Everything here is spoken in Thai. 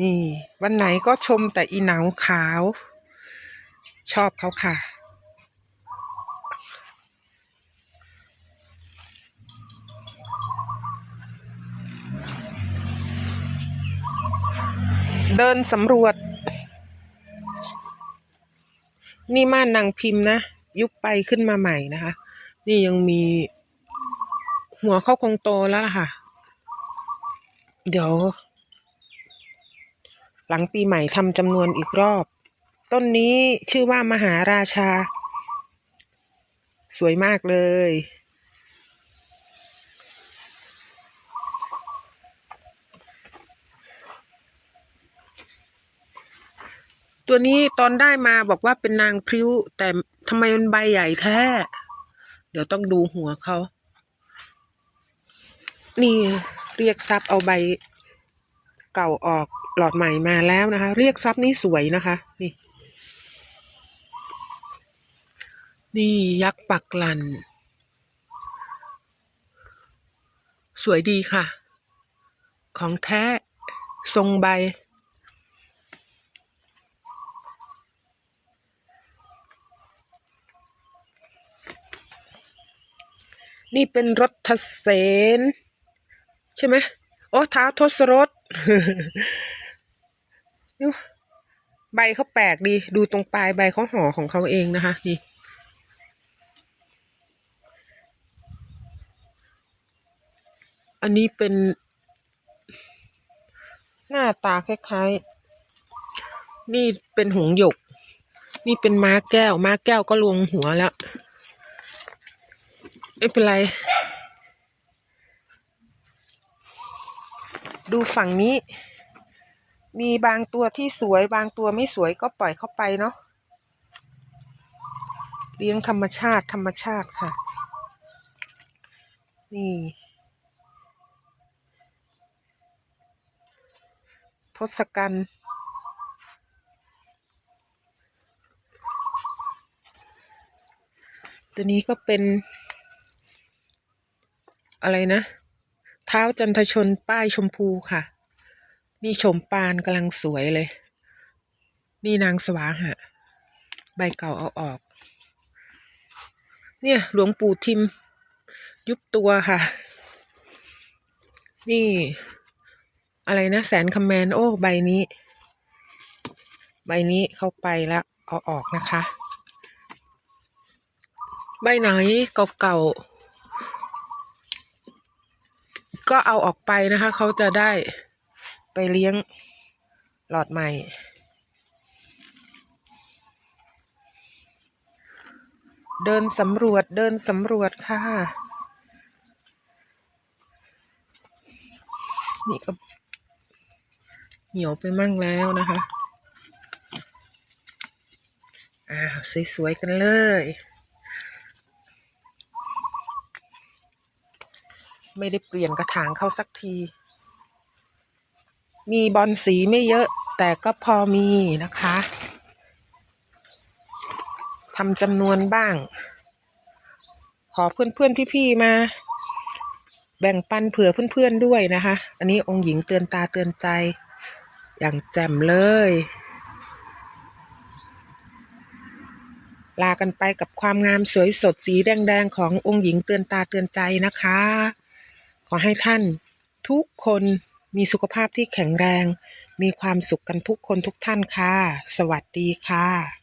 นี่ วันไหนก็ชมแต่อีหนังขาว ชอบเขาค่ะ เดินสำรวจ นี่ม่านนางพิมพ์นะ ยุบไปขึ้นมาใหม่นะคะ นี่ยังมี หัวเข้าคงโตแล้วล่ะค่ะ เดี๋ยว หลังปีใหม่ทำจำนวนอีกรอบ ต้นนี้ชื่อว่ามหาราชา สวยมากเลย ตัวนี้ตอนได้มาบอกว่าเป็นนางพริ้ว แต่ทำไมมันใบใหญ่แท้ เดี๋ยวต้องดูหัวเขา นี่เรียกทรัพย์เอาใบ เก่าออกหลอดใหม่มาแล้วนะคะ เรียกทรัพนี่สวยนะคะ นี่ นี่ยักษ์ปักลัน สวยดีค่ะ ของแท้ทรงใบ นี่เป็นรถทเสนใช่ไหมโอ้ท้าทศรถ ใบเขาแปลกดี ดูตรงปลายใบเขาห่อของเขาเองนะคะ นี่ อันนี้เป็น หน้าตาคล้ายๆ นี่เป็นหงหยก นี่เป็นม้าแก้ว ม้าแก้วก็ลวงหัวแล้ว ไม่เป็นไร ดูฝั่งนี้ มีบางตัวที่สวยบางตัวไม่สวยก็ปล่อยเข้าไปเนาะเลี้ยงธรรมชาติธรรมชาติค่ะ นี่ ทศกัณฐ์ตัวนี้ก็เป็นอะไรนะ เท้าจันทชนป้ายชมพูค่ะ นี่ชมปานกำลังสวยเลย นี่นางสวาหะ ใบเก่าเอาออก เนี่ยหลวงปู่ทิม ยุบตัวค่ะ นี่ อะไรนะ แสนคำแมนโอ้ใบนี้ ใบนี้เข้าไปแล้วเอาออกนะคะ ใบไหนเก่าๆ ก็เอาออกไปนะคะ เขาจะได้ไปเลี้ยงหลอดใหม่ เดินสำรวจเดินสำรวจค่ะ นี่ก็เหี่ยวไปมั่งแล้วนะคะ อ่า สวยๆ กันเลย ไม่ได้เปลี่ยนกระถางเขาสักที มีบอลสีไม่เยอะ แต่ก็พอมีนะคะทำจำนวนบ้าง ขอเพื่อนๆพี่ๆมา แบ่งปันเผื่อเพื่อนๆด้วยนะคะ อันนี้องค์หญิงเตือนตาเตือนใจ อย่างแจ่มเลย ลากันไปกับความงามสวยสดสีแดงๆขององค์หญิงเตือนตาเตือนใจนะคะ อให้ท่านทุกคนมีสุขภาพที่แข็งแรง มีความสุขกันทุกคนทุกท่านค่ะ สวัสดีค่ะ